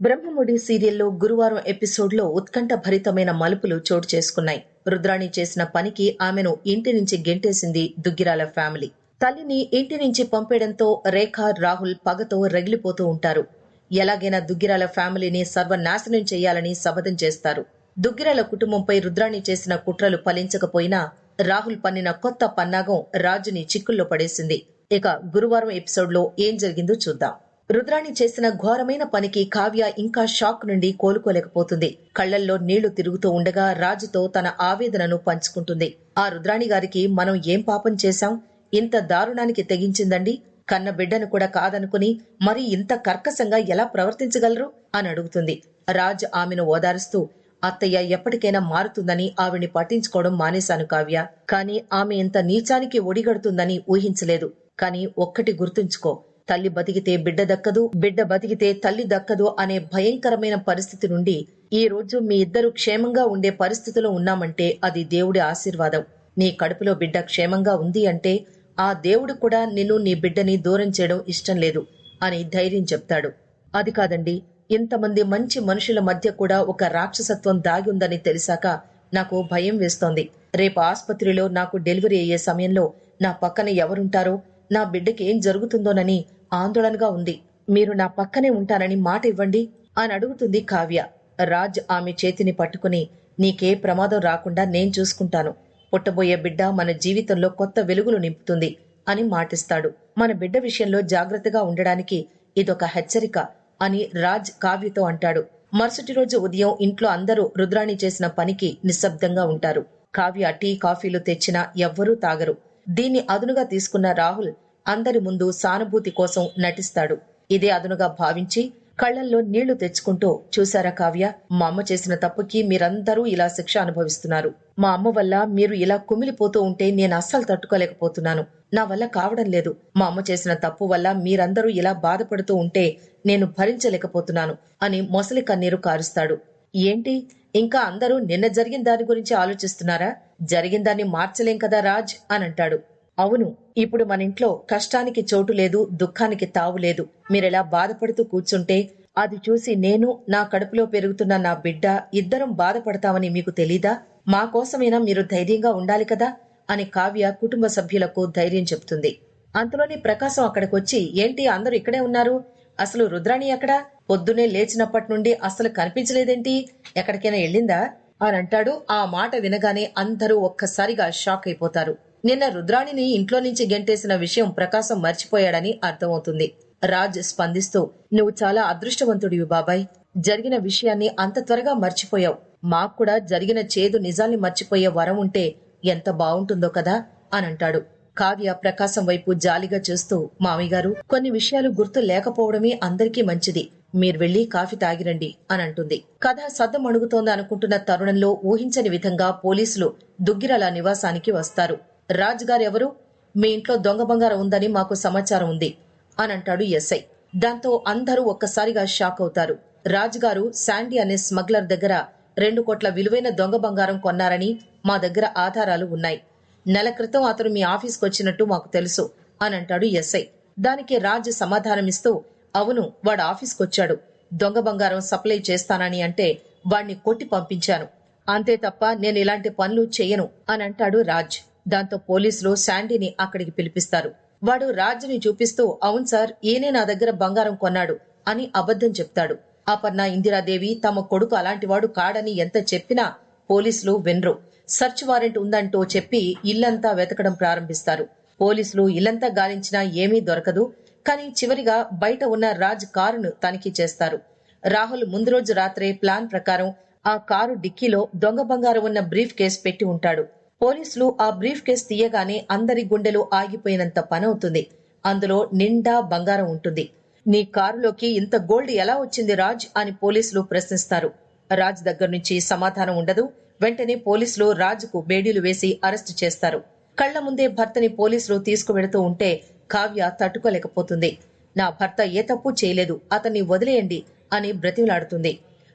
బ్రహ్మముడి సీరియల్లో గురువారం ఎపిసోడ్లో ఉత్కంఠ భరితమైన మలుపులు చోటు చేసుకున్నాయి. రుద్రాణి చేసిన పనికి ఆమెను ఇంటి నుంచి గెంటేసింది దుగ్గిరాల ఫ్యామిలీ. తల్లిని ఇంటి నుంచి పంపేయడంతో రేఖ రాహుల్ పగతో రగిలిపోతూ ఉంటారు. ఎలాగైనా దుగ్గిరాల ఫ్యామిలీని సర్వనాశనం చేయాలని శపథం చేస్తారు. దుగ్గిరాల కుటుంబంపై రుద్రాణి చేసిన కుట్రలు ఫలించకపోయినా రాహుల్ పన్నిన కొత్త పన్నాగం రాజుని చిక్కుల్లో పడేసింది. ఇక గురువారం ఎపిసోడ్లో ఏం జరిగిందో చూద్దాం. రుద్రాణి చేసిన ఘోరమైన పనికి కావ్య ఇంకా షాక్ నుండి కోలుకోలేకపోతుంది. కళ్ళల్లో నీళ్ళు తిరుగుతూ ఉండగా రాజుతో తన ఆవేదనను పంచుకుంటుంది. ఆ రుద్రాణి గారికి మనం ఏం పాపం చేశాం? ఇంత దారుణానికి తెగించిందండి. కన్న బిడ్డను కూడా కాదనుకుని మరి ఇంత కర్కశంగా ఎలా ప్రవర్తించగలరు? అని అడుగుతుంది. రాజ్ ఆమెను ఓదారుస్తూ అత్తయ్య ఎప్పటికైనా మారుతుందని ఆవిడ్ని పట్టించుకోవడం మానేశాను కావ్య. కానీ ఆమె ఇంత నీచానికి ఒడిగడుతుందని ఊహించలేదు. కానీ ఒక్కటి గుర్తుంచుకో. తల్లి బతికితే బిడ్డ దక్కదు బిడ్డ బతికితే తల్లి దక్కదు అనే భయంకరమైన పరిస్థితి నుండి ఈ రోజు మీ ఇద్దరు క్షేమంగా ఉండే పరిస్థితిలో ఉన్నామంటే అది దేవుడి ఆశీర్వాదం. నీ కడుపులో బిడ్డ క్షేమంగా ఉంది అంటే ఆ దేవుడు కూడా నిన్ను నీ బిడ్డని దూరం చేయడం ఇష్టం లేదు అని ధైర్యం చెప్తాడు. అది కాదండి ఇంతమంది మంచి మనుషుల మధ్య కూడా ఒక రాక్షసత్వం దాగి ఉందని తెలిసాక నాకు భయం వేస్తోంది. రేపు ఆసుపత్రిలో నాకు డెలివరీ అయ్యే సమయంలో నా పక్కన ఎవరుంటారో నా బిడ్డకి ఏం జరుగుతుందోనని ఆందోళనగా ఉంది. మీరు నా పక్కనే ఉంటానని మాట ఇవ్వండి అని అడుగుతుంది కావ్య. రాజ్ ఆమె చేతిని పట్టుకుని నీకే ప్రమాదం రాకుండా నేను చూసుకుంటాను. పుట్టబోయే బిడ్డ మన జీవితంలో కొత్త వెలుగులు నింపుతుంది అని మాటిస్తాడు. మన బిడ్డ విషయంలో జాగ్రత్తగా ఉండడానికి ఇదొక హెచ్చరిక అని రాజ్ కావ్యతో అంటాడు. మరుసటి రోజు ఉదయం ఇంట్లో అందరూ రుద్రాణి చేసిన పనికి నిశ్శబ్దంగా ఉంటారు. కావ్య టీ కాఫీలు తెచ్చినా ఎవ్వరూ తాగరు. దీన్ని అదునుగా తీసుకున్న రాహుల్ అందరి ముందు సానుభూతి కోసం నటిస్తాడు. ఇదే అదునుగా భావించి కళ్ళల్లో నీళ్ళు తెచ్చుకుంటూ చూశారా కావ్య? మా అమ్మ చేసిన తప్పుకి మీరందరూ ఇలా శిక్ష అనుభవిస్తున్నారు. మా అమ్మ వల్ల మీరు ఇలా కుమిలిపోతూ ఉంటే నేను అస్సలు తట్టుకోలేకపోతున్నాను. నా వల్ల కావడం లేదు. మా అమ్మ చేసిన తప్పు వల్ల మీరందరూ ఇలా బాధపడుతూ ఉంటే నేను భరించలేకపోతున్నాను అని మొసలి కన్నీరు కారుస్తాడు. ఏంటి? ఇంకా అందరూ నిన్న జరిగిన దాని గురించి ఆలోచిస్తున్నారా? జరిగిన దాన్ని మార్చలేం కదా రాజ్? అని అంటాడు. అవును ఇప్పుడు మన ఇంట్లో కష్టానికి చోటు లేదు దుఃఖానికి తావు లేదు. మీరెలా బాధపడుతూ కూర్చుంటే అది చూసి నేను నా కడుపులో పెరుగుతున్న నా బిడ్డ ఇద్దరం బాధపడతామని మీకు తెలీదా? మా కోసమైనా మీరు ధైర్యంగా ఉండాలి కదా? అని కావ్య కుటుంబ సభ్యులకు ధైర్యం చెప్తుంది. అంతలోని ప్రకాశం అక్కడికొచ్చి ఏంటి అందరూ ఇక్కడే ఉన్నారు? అసలు రుద్రాణి ఎక్కడా? పొద్దునే లేచినప్పటి నుండి అసలు కనిపించలేదేంటి? ఎక్కడికైనా వెళ్ళిందా? అని అంటాడు. ఆ మాట వినగానే అందరూ ఒక్కసారిగా షాక్ అయిపోతారు. నిన్న రుద్రాణిని ఇంట్లో నుంచి గెంటేసిన విషయం ప్రకాశం మర్చిపోయాడని అర్థమవుతుంది. రాజ్ స్పందిస్తూ నువ్వు చాలా అదృష్టవంతుడివి బాబాయ్. జరిగిన విషయాన్ని అంత త్వరగా మర్చిపోయావు. మాకు కూడా జరిగిన చేదు నిజాల్ని మర్చిపోయే వరం ఉంటే ఎంత బావుంటుందో కదా అని అంటాడు. కావ్య ప్రకాశం వైపు జాలిగా చూస్తూ మామిగారు కొన్ని విషయాలు గుర్తు లేకపోవడమే అందరికీ మంచిది. మీరు వెళ్ళి కాఫీ తాగిరండి అని అంటుంది. కథ సద్దం అణుగుతోంది అనుకుంటున్న తరుణంలో ఊహించని విధంగా పోలీసులు దుగ్గిరల నివాసానికి వస్తారు. రాజ్ గారు ఎవరు? మీ ఇంట్లో దొంగ బంగారం ఉందని మాకు సమాచారం ఉంది అని అంటాడు ఎస్ఐ. దాంతో అందరూ ఒక్కసారిగా షాక్ అవుతారు. రాజ్ గారు శాండీ అనే స్మగ్లర్ దగ్గర రెండు కోట్ల విలువైన దొంగ బంగారం కొన్నారని మా దగ్గర ఆధారాలు ఉన్నాయి. నెల క్రితం అతను మీ ఆఫీస్కి వచ్చినట్టు మాకు తెలుసు అని అంటాడు ఎస్ఐ. దానికి రాజు సమాధానమిస్తూ అవును వాడు ఆఫీస్కి వచ్చాడు. దొంగ బంగారం సప్లై చేస్తానని అంటే వాణ్ణి కొట్టి పంపించాను. అంతే తప్ప నేను ఇలాంటి పనులు చేయను అని అంటాడు రాజ్. దాంతో పోలీసులు శాండీని అక్కడికి పిలిపిస్తారు. వాడు రాజుని చూపిస్తూ అవును సార్ ఈయనే నా దగ్గర బంగారం కొన్నాడు అని అబద్ధం చెప్తాడు. అపర్ణ ఇందిరాదేవి తమ కొడుకు అలాంటివాడు కాడని ఎంత చెప్పినా పోలీసులు వినరు. సర్చ్ వారెంట్ ఉందంటూ చెప్పి ఇల్లంతా వెతకడం ప్రారంభిస్తారు. పోలీసులు ఇల్లంతా గాలించినా ఏమీ దొరకదు కానీ చివరిగా బయట ఉన్న రాజ్ కారును తనిఖీ చేస్తారు. రాహుల్ ముందు రోజు రాత్రే ప్లాన్ ప్రకారం ఆ కారు డిక్కీలో దొంగ బంగారం ఉన్న బ్రీఫ్ కేస్ పెట్టి ఉంటాడు. పోలీసులు ఆ బ్రీఫ్ కేస్ తీయగానే అందరి గుండెలు ఆగిపోయినంత పనవుతుంది. అందులో నిండా బంగారం ఉంటుంది. నీ కారులోకి ఇంత గోల్డ్ ఎలా వచ్చింది రాజ్? అని పోలీసులు ప్రశ్నిస్తారు. రాజ్ దగ్గర నుంచి సమాధానం ఉండదు. వెంటనే పోలీసులు రాజుకు బేడీలు వేసి అరెస్టు చేస్తారు. కళ్ళ ముందే భర్తని పోలీసులు తీసుకువెడుతూ ఉంటే కావ్య తట్టుకోలేకపోతుంది. నా భర్త ఏ తప్పు చేయలేదు. అతన్ని వదిలేయండి అని బ్రతిమలాడుతుంది.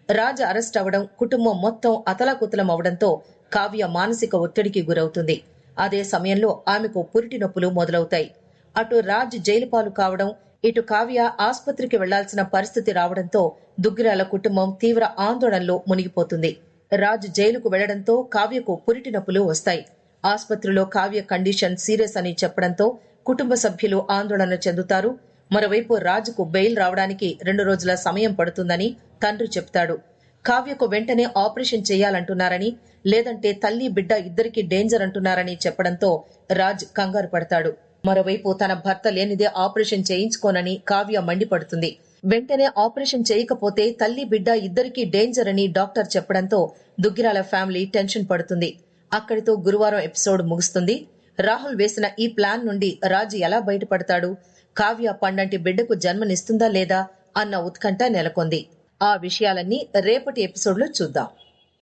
రాజ్ అరెస్ట్ అవడం కుటుంబం మొత్తం అతలాకుతలం అవడంతో కావ్య మానసిక ఒత్తిడికి గురవుతుంది. అదే సమయంలో ఆమెకు పురిటి నొప్పులు మొదలవుతాయి. అటు రాజ్ జైలు పాలు కావడం ఇటు కావ్య ఆసుపత్రికి వెళ్ళాల్సిన పరిస్థితి రావడంతో దుగ్గిరాల కుటుంబం తీవ్ర ఆందోళనలో మునిగిపోతుంది. రాజ్ జైలుకు వెళ్ళడంతో కావ్యకు పురిటి నొప్పులు వస్తాయి. ఆసుపత్రిలో కావ్య కండిషన్ సీరియస్ అని చెప్పడంతో కుటుంబ సభ్యులు ఆందోళన చెందుతారు. మరోవైపు రాజుకు బెయిల్ రావడానికి రెండు రోజుల సమయం పడుతుందని తండ్రి చెప్తాడు. కావ్యకు వెంటనే ఆపరేషన్ చేయాలంటున్నారని లేదంటే తల్లి బిడ్డ ఇద్దరికి డేంజర్ అంటున్నారని చెప్పడంతో రాజ్ కంగారు పడతాడు. మరోవైపు తన భర్త లేనిదే ఆపరేషన్ చేయించుకోనని కావ్య మండిపడుతుంది. వెంటనే ఆపరేషన్ చేయకపోతే తల్లి బిడ్డ ఇద్దరికి డేంజర్ అని డాక్టర్ చెప్పడంతో దుగ్గిరాల ఫ్యామిలీ టెన్షన్ పడుతుంది. అక్కడితో గురువారం ఎపిసోడ్ ముగుస్తుంది. రాహుల్ వేసిన ఈ ప్లాన్ నుండి రాజు ఎలా బయటపడతాడు? కావ్య పండంటి బిడ్డకు జన్మనిస్తుందా లేదా అన్న ఉత్కంఠ నెలకొంది. ఆ విషయాలన్నీ రేపటి ఎపిసోడ్లో చూద్దాం.